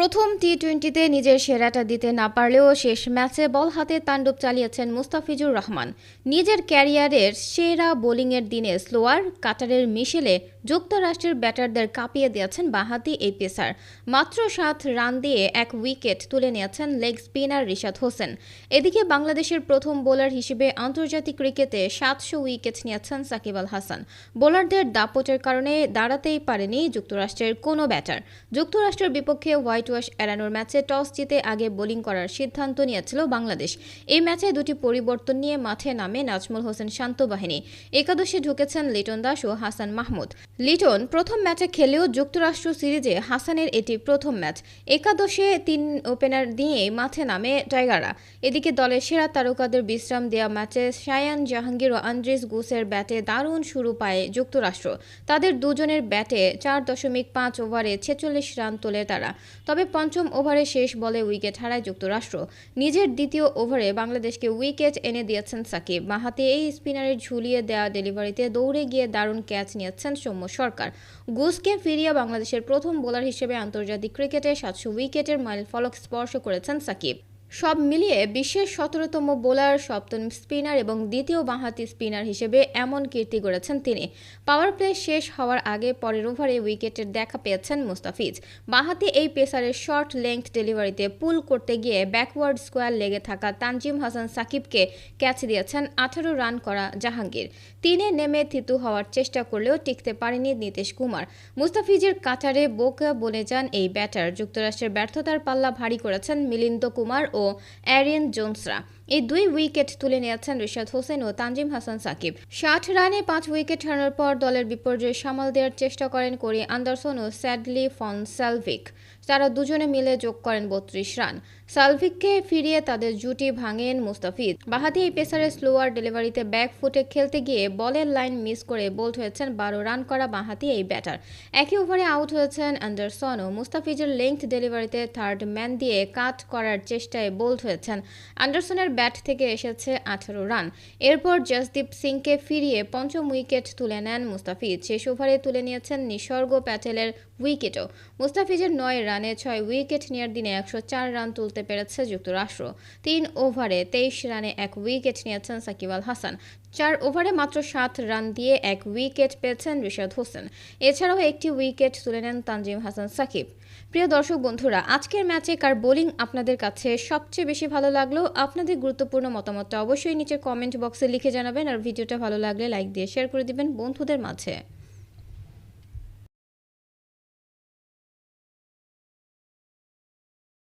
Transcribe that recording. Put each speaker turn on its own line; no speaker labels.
প্রথম টি টোয়েন্টিতে নিজের সেরাটা দিতে না পারলেও শেষ ম্যাচে বল হাতে তাণ্ডব চালিয়েছেন মুস্তাফিজুর রহমান। নিজের ক্যারিয়ারের সেরা বোলিংয়ের দিনে স্লোয়ার কাটারের মিশেলে যুক্তরাষ্ট্রের ব্যাটারদের কাঁপিয়ে দিয়েছেন বাঁহাতি এই পেসার মাত্র সাত রান দিয়ে এক উইকেট তুলে নিয়েছেন লেগ স্পিনার রিশাদ হোসেন। এদিকে বাংলাদেশের প্রথম বোলার হিসেবে আন্তর্জাতিক ক্রিকেটে সাতশো উইকেট নিয়েছেন সাকিব আল হাসান। বোলারদের দাপটের কারণে দাঁড়াতেই পারেনি যুক্তরাষ্ট্রের কোনো ব্যাটার। যুক্তরাষ্ট্রের বিপক্ষে হোয়াইট ওয়াশ এড়ানোর ম্যাচে টস জিতে আগে বোলিং করার সিদ্ধান্ত নিয়েছিল বাংলাদেশ। এই ম্যাচে দুটি পরিবর্তন নিয়ে মাঠে নামে নাজমুল হোসেন শান্ত বাহিনী। একাদশে ঢুকেছেন লিটন দাস ও হাসান মাহমুদ। লিটন প্রথম ম্যাচে খেলেও যুক্তরাষ্ট্র সিরিজে হাসানের এটি প্রথম ম্যাচ। একাদশে তিন ওপেনার দিয়ে মাঠে নামে টাইগাররা। এদিকে দলের সেরা তারকাদের বিশ্রাম দেওয়া ম্যাচে সায়ান জাহাঙ্গীর ও আন্দ্রিস গুসের ব্যাটে দারুণ শুরু পায় যুক্তরাষ্ট্র। তাদের দুজনের ব্যাটে চার দশমিক পাঁচ ওভারে ছেচল্লিশ রান তোলে তারা। তবে পঞ্চম ওভারে শেষ বলে উইকেট হারায় যুক্তরাষ্ট্র। নিজের দ্বিতীয় ওভারে বাংলাদেশকে উইকেট এনে দিয়েছেন সাকিব। বাঁহাতে এই স্পিনারের ঝুলিয়ে দেওয়া ডেলিভারিতে দৌড়ে গিয়ে দারুণ ক্যাচ নিয়েছেন সৌম্য সরকার। গুসকে ফিরিয়ে বাংলাদেশের প্রথম বোলার হিসেবে আন্তর্জাতিক ক্রিকেটে সাতশো উইকেটের মাইল ফলক স্পর্শ করেছেন সাকিব। সব মিলিয়ে বিশ্বের সতেরোতম বোলার, সপ্তম স্পিনার এবং দ্বিতীয় বাঁহাতি স্পিনার হিসেবে এমন কীর্তি গড়েছেন তিনি। পাওয়ার প্লে শেষ হওয়ার আগে পরের ওভারে উইকেটের দেখা পেয়েছেন মুস্তাফিজ। বাঁহাতি এই পেসারের শর্ট লেংথ ডেলিভারিতে পুল করতে গিয়ে ব্যাকওয়ার্ড স্কোয়ার লেগে থাকা তানজিম হাসান সাকিবকে ক্যাচ দিয়েছেন আঠারো রান করা জাহাঙ্গীর। তিনে নেমে থিতু হওয়ার চেষ্টা করলেও টিকতে পারেনি নীতিশ কুমার। মুস্তাফিজের কাটারে বোকা বনে যান এই ব্যাটার। যুক্তরাষ্ট্রের ব্যর্থতার পাল্লা ভারী করেছেন মিলিন্দ কুমার ও অ্যারিয়ান জোনসরা। এই দুই উইকেট তুলে নিয়েছেন রিশাদ হোসেন ও তানজিম হাসান সাকিব। ষাট রানে পাঁচ উইকেট হারানোর পর দলের বিপর্যয় সামাল দেওয়ার চেষ্টা করেন কোরি আন্ডারসন ও স্যাডলি ফন স্যালভিক তারা দুজনে মিলে যোগ করেন বত্রিশ রান। সালভিককে ফিরিয়ে তাদের জুটি ভাঙেন মুস্তাফিজ। বাহাতি এই স্লোয়ার ডেলিভারিতে ব্যাক ফুটে খেলতে গিয়ে বলের লাইন মিস করে বোল্ট হয়েছেন বারো রান করা বাঁহাতি এই ব্যাটার। একই ওভারে আউট হয়েছেন অ্যান্ডারসন ও মুস্তাফিজের লেংথ ডেলিভারিতে থার্ড ম্যান দিয়ে কাট করার চেষ্টায় বোল্ট হয়েছেন। অ্যান্ডারসনের ব্যাট থেকে এসেছে আঠারো রান। এরপর জসদীপ সিংকে ফিরিয়ে পঞ্চম উইকেট তুলে নেন মুস্তাফিজ। শেষ ওভারে তুলে নিয়েছেন নিসর্গ প্যাটেলের উইকেটও। মুস্তাফিজের নয় রানে ছয় উইকেট নেওয়ার দিনে একশো চার রান তুলতে পেরেছে যুক্তরাষ্ট্র। তিন ওভারে তেইশ রানে এক উইকেট নিয়েছেন সাকিব আল হাসান। চার ওভারে মাত্র সাত রান দিয়ে এক উইকেট পেয়েছেন রিশাদ হোসেন। এছাড়াও একটি উইকেট তুলে নেন তানজিম হাসান সাকিব। প্রিয় দর্শক বন্ধুরা, আজকের ম্যাচে কার বোলিং আপনাদের কাছে সবচেয়ে বেশি ভালো লাগল? আপনাদের গুরুত্বপূর্ণ মতামতটা অবশ্যই নিচের কমেন্ট বক্সে লিখে জানাবেন, আর ভিডিওটা ভালো লাগলে লাইক দিয়ে শেয়ার করে দিবেন বন্ধুদের মাঝে।